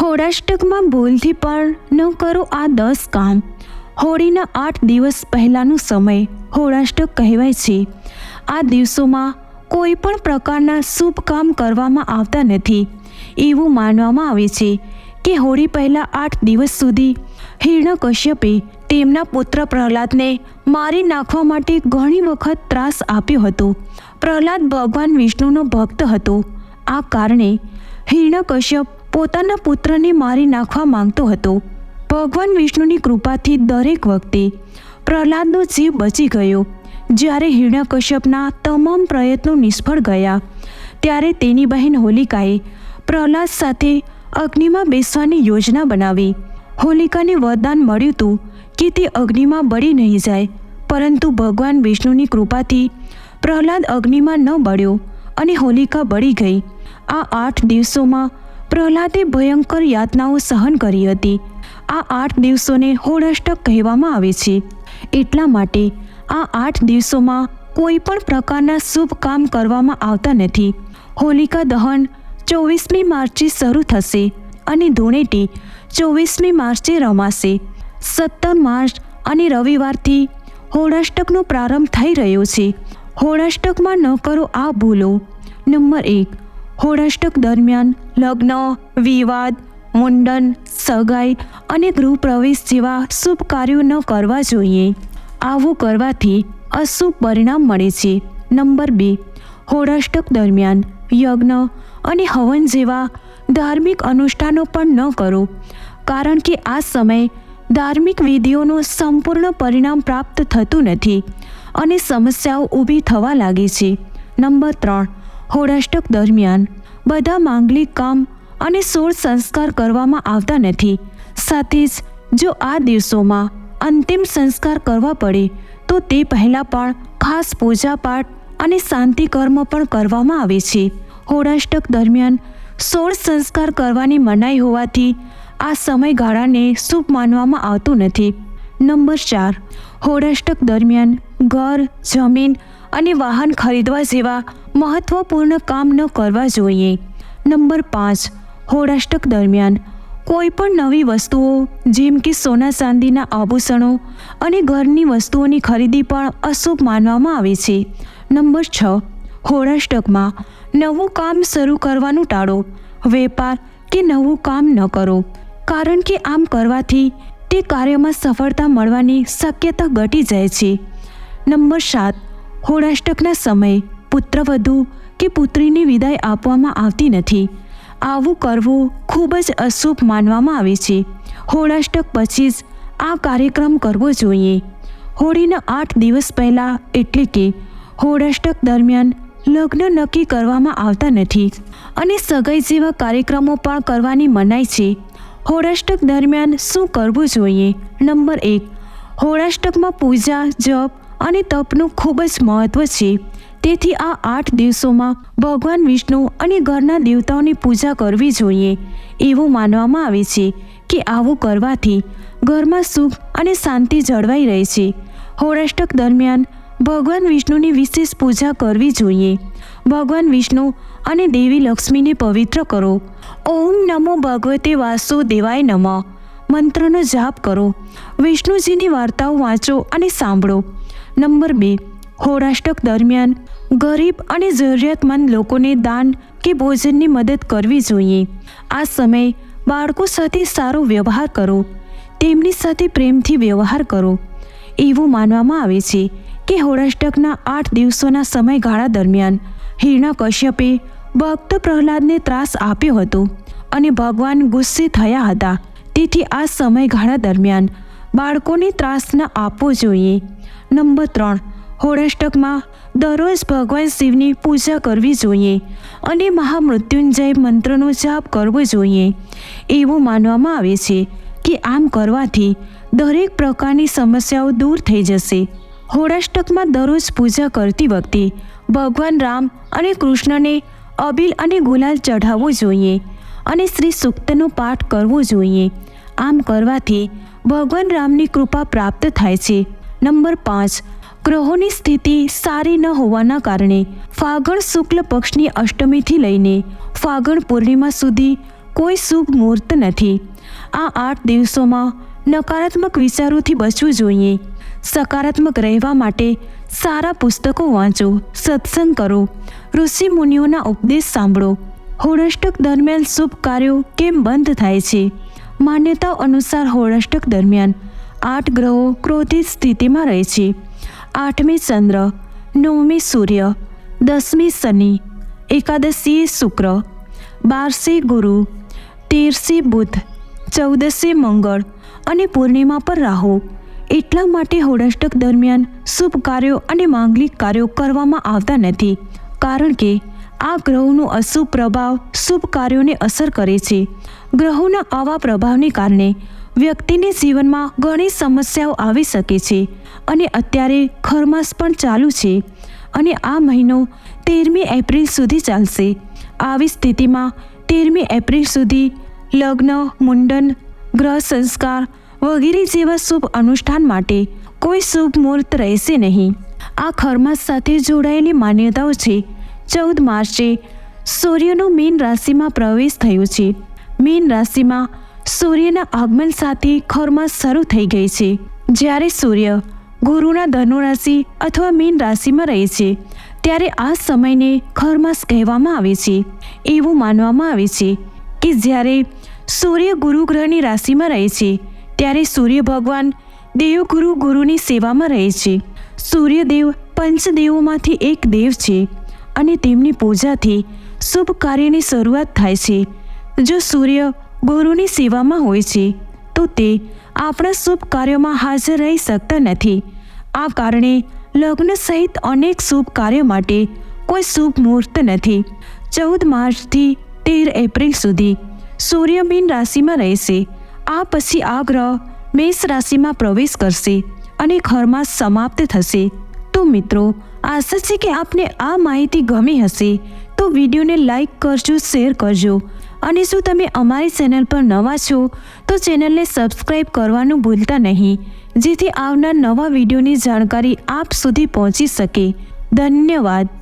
હોળાષ્ટકમાં ભૂલથી પણ ન કરો આ દસ કામ. હોળીના આઠ દિવસ પહેલાંનો સમય હોળાષ્ટક કહેવાય છે. આ દિવસોમાં કોઈ પણ પ્રકારના શુભ કામ કરવામાં આવતા નથી. એવું માનવામાં આવે છે કે હોળી પહેલાં આઠ દિવસ સુધી હિરણ્યકશ્યપે તેમના પુત્ર પ્રહલાદને મારી નાખવા માટે ઘણી વખત ત્રાસ આપ્યો હતો. પ્રહલાદ ભગવાન વિષ્ણુનો ભક્ત હતો. આ કારણે હિરણ્યકશ્યપ પોતાના પુત્રને મારી નાખવા માંગતો હતો. ભગવાન વિષ્ણુની કૃપાથી દરેક વખતે પ્રહલાદનો જીવ બચી ગયો. જ્યારે હિરણ્યકશ્યપના તમામ પ્રયત્નો નિષ્ફળ ગયા, ત્યારે તેની બહેન હોલિકાએ પ્રહલાદ સાથે અગ્નિમાં બેસવાની યોજના બનાવી. હોલિકાને વરદાન મળ્યું હતું કે તે અગ્નિમાં બળી નહીં જાય, પરંતુ ભગવાન વિષ્ણુની કૃપાથી પ્રહલાદ અગ્નિમાં ન બળ્યો અને હોલિકા બળી ગઈ. આ આઠ દિવસોમાં પ્રહલાદે ભયંકર યાતનાઓ સહન કરી હતી. આ આઠ દિવસોને હોળષ્ટક કહેવામાં આવે છે. એટલા માટે આ આઠ દિવસોમાં કોઈ પણ પ્રકારના શુભ કામ કરવામાં આવતા નથી. હોલિકા દહન ચોવીસમી માર્ચે શરૂ થશે અને ધૂળેટી ચોવીસમી માર્ચે રમાશે. સત્તર માર્ચ અને રવિવારથી હોળાષ્ટકનો પ્રારંભ થઈ રહ્યો છે. હોળાષ્ટકમાં ન કરો આ ભૂલો. નંબર એક હોળાષ્ટક દરમિયાન લગ્ન, વિવાદ, મુંડન, સગાઈ અને ગૃહપ્રવેશ જેવા શુભ કાર્યો ન કરવા જોઈએ. આવું કરવાથી અશુભ પરિણામ મળે છે. નંબર બે હોળાષ્ટક દરમિયાન યજ્ઞ અને હવન જેવા ધાર્મિક અનુષ્ઠાનો પણ ન કરો, કારણ કે આ સમય ધાર્મિક વિધિઓનું સંપૂર્ણ પરિણામ પ્રાપ્ત થતું નથી અને સમસ્યાઓ ઊભી થવા લાગે છે. નંબર ત્રણ હોળાષ્ટક દરમિયાન બધા માંગલિક કામ અને સોળ સંસ્કાર કરવામાં આવતા નથી. સાથે જ જો આ દિવસોમાં અંતિમ સંસ્કાર કરવા પડે, તો તે પહેલાં પણ ખાસ પૂજાપાઠ અને શાંતિ કર્મ પણ કરવામાં આવે છે. હોળાષ્ટક દરમિયાન સોળ સંસ્કાર કરવાની મનાઈ હોવાથી આ સમયગાળાને શુભ માનવામાં આવતું નથી. નંબર ચાર. હોળાષ્ટક દરમિયાન ઘર, જમીન અને વાહન ખરીદવા જેવા મહત્વપૂર્ણ કામ ન કરવા જોઈએ. નંબર પાંચ, હોળાષ્ટક દરમિયાન કોઈ પણ નવી વસ્તુઓ, જેમ કે સોના ચાંદીના આભૂષણો અને ઘરની વસ્તુઓની ખરીદી પણ અશુભ માનવામાં આવે છે. નંબર છ, હોળાષ્ટકમાં નવું કામ શરૂ કરવાનું ટાળો. વેપાર કે નવું કામ ન કરો. કારણ કે આમ કરવાથી તે કાર્યમાં સફળતા મળવાની શક્યતા ઘટી જાય છે. નંબર સાત, હોળાષ્ટકના સમયે પુત્રવધુ કે પુત્રીની વિદાય આપવામાં આવતી નથી. આવું કરવું ખૂબ જ અશુભ માનવામાં આવે છે. હોળાષ્ટક પછી જ આ કાર્યક્રમ કરવો જોઈએ. હોળીના આઠ દિવસ પહેલાં એટલે કે હોળાષ્ટક દરમિયાન લગ્ન નક્કી કરવામાં આવતા નથી અને સગાઈ જેવા કાર્યક્રમો પણ કરવાની મનાઈ છે. હોળાષ્ટક દરમિયાન શું કરવું જોઈએ? નંબર એક, હોળાષ્ટકમાં પૂજા, જપ અને તપનું ખૂબ જ મહત્ત્વ છે. તેથી આ આઠ દિવસોમાં ભગવાન વિષ્ણુ અને ઘરના દેવતાઓની પૂજા કરવી જોઈએ. એવું માનવામાં આવે છે કે આવું કરવાથી ઘરમાં સુખ અને શાંતિ જળવાઈ રહે છે. હોળાષ્ટક દરમિયાન ભગવાન વિષ્ણુની વિશેષ પૂજા કરવી જોઈએ. ભગવાન વિષ્ણુ અને દેવી લક્ષ્મીને પવિત્ર કરો. ઓમ નમો ભગવતે વાસુદેવાય નમઃ. મંત્રનો જાપ કરો. વિષ્ણુજીની વાર્તાઓ વાંચો અને સાંભળો. નંબર બે. હોળાષ્ટક દરમિયાન ગરીબ અને જરૂરિયાતમંદ લોકોને દાન કે ભોજનની મદદ કરવી જોઈએ. આ સમયે બાળકો સાથે સારો વ્યવહાર કરો. તેમની સાથે પ્રેમથી વ્યવહાર કરો. એવું માનવામાં આવે છે કે હોરાષ્ટકના આઠ દિવસોના સમયગાળા દરમિયાન હિરણ્યકશ્યપે ભક્ત પ્રહલાદને ત્રાસ આપ્યો હતો અને ભગવાન ગુસ્સે થયા હતા. તેથી આ સમયગાળા દરમિયાન બાળકોને ત્રાસ ન આપવો જોઈએ. નંબર ત્રણ. હોળાષ્ટકમાં દરરોજ ભગવાન શિવની પૂજા કરવી જોઈએ અને મહામૃત્યુંજય મંત્રનો જાપ કરવો જોઈએ. એવું માનવામાં આવે છે કે આમ કરવાથી દરેક પ્રકારની સમસ્યાઓ દૂર થઈ જશે. હોળાષ્ટકમાં દરરોજ પૂજા કરતી વખતે ભગવાન રામ અને કૃષ્ણને અબીલ અને ગુલાલ ચઢાવવો જોઈએ અને શ્રી સૂક્તનો પાઠ કરવો જોઈએ. આમ કરવાથી ભગવાન રામની કૃપા પ્રાપ્ત થાય છે. નંબર પાંચ ગ્રહોની સ્થિતિ સારી ન હોવાના કારણે ફાગણ શુક્લ પક્ષની અષ્ટમીથી લઈને ફાગણ પૂર્ણિમા સુધી કોઈ શુભ મુહૂર્ત નથી. આ આઠ દિવસોમાં નકારાત્મક વિચારોથી બચવું જોઈએ. સકારાત્મક રહેવા માટે સારા પુસ્તકો વાંચો, સત્સંગ કરો, ઋષિ મુનિઓના ઉપદેશ સાંભળો. હોળષ્ટક દરમિયાન શુભ કાર્યો કેમ બંધ થાય છે? માન્યતાઓ અનુસાર હોળષ્ટક દરમિયાન આઠ ગ્રહો ક્રોધિત સ્થિતિમાં રહે છે. આઠમી ચંદ્ર નવમી સૂર્ય દસમી શનિ એકાદશી શુક્ર બારસી ગુરુ તેરસી બુધ ચૌદસી મંગળ અને પૂર્ણિમા પર રાહુ એટલા માટે હોળાષ્ટક દરમિયાન શુભ કાર્યો અને માંગલિક કાર્યો કરવામાં આવતા નથી, કારણ કે આ ગ્રહોનો અશુભ પ્રભાવ શુભ કાર્યોને અસર કરે છે. ગ્રહોના આવા પ્રભાવને કારણે વ્યક્તિને જીવનમાં ઘણી સમસ્યાઓ આવી શકે છે અને અત્યારે ખરમાસ પણ ચાલુ છે અને આ મહિનો તેરમી એપ્રિલ સુધી ચાલશે. આવી સ્થિતિમાં તેરમી એપ્રિલ સુધી લગ્ન, મુંડન, ગ્રહ સંસ્કાર વગેરે જેવા શુભ અનુષ્ઠાન માટે કોઈ શુભ મુહૂર્ત રહેશે નહીં. આ ખરમાસ સાથે જોડાયેલી માન્યતાઓ છે. ચૌદ માર્ચે સૂર્યનો મીન રાશિમાં પ્રવેશ થયો છે. મીન રાશિમાં સૂર્યના આગમન સાથે ખરમાસ શરૂ થઈ ગઈ છે. જ્યારે સૂર્ય ગુરુના ધનુ રાશિ અથવા મીન રાશિમાં રહે છે, ત્યારે આ સમયને ખરમાસ કહેવામાં આવે છે. એવું માનવામાં આવે છે કે જ્યારે સૂર્ય ગુરુ ગ્રહની રાશિમાં રહે છે, ત્યારે સૂર્ય ભગવાન દેવગુરુ ગુરુની સેવામાં રહે છે. સૂર્યદેવ પંચદેવોમાંથી એક દેવ છે અને તેમની પૂજાથી શુભ કાર્યની શરૂઆત થાય છે. જો સૂર્ય ગુરુની સેવામાં હોય છે, તો તે આપણા શુભ કાર્યોમાં હાજર રહી શકતા નથી. આ કારણે લગ્ન સહિત અનેક શુભ કાર્યો માટે કોઈ શુભ મુહૂર્ત નથી. ચૌદ માર્ચથી તેર એપ્રિલ સુધી સૂર્ય મીન રાશિમાં રહેશે. આ પછી આ ગ્રહ મેષ રાશિમાં પ્રવેશ કરશે અને ઘરમાં સમાપ્ત થશે. તો મિત્રો, આશા છે કે આપને આ માહિતી ગમી હશે. તો વિડીયોને લાઈક કરજો, શેર કરજો. અને શું તમે અમારી ચેનલ પર નવા છો, તો ચેનલને સબસ્ક્રાઈબ કરવાનું ભૂલતા નહીં, જેથી આવનાર નવા વિડીયોની જાણકારી આપ સુધી પહોંચી શકે. ધન્યવાદ.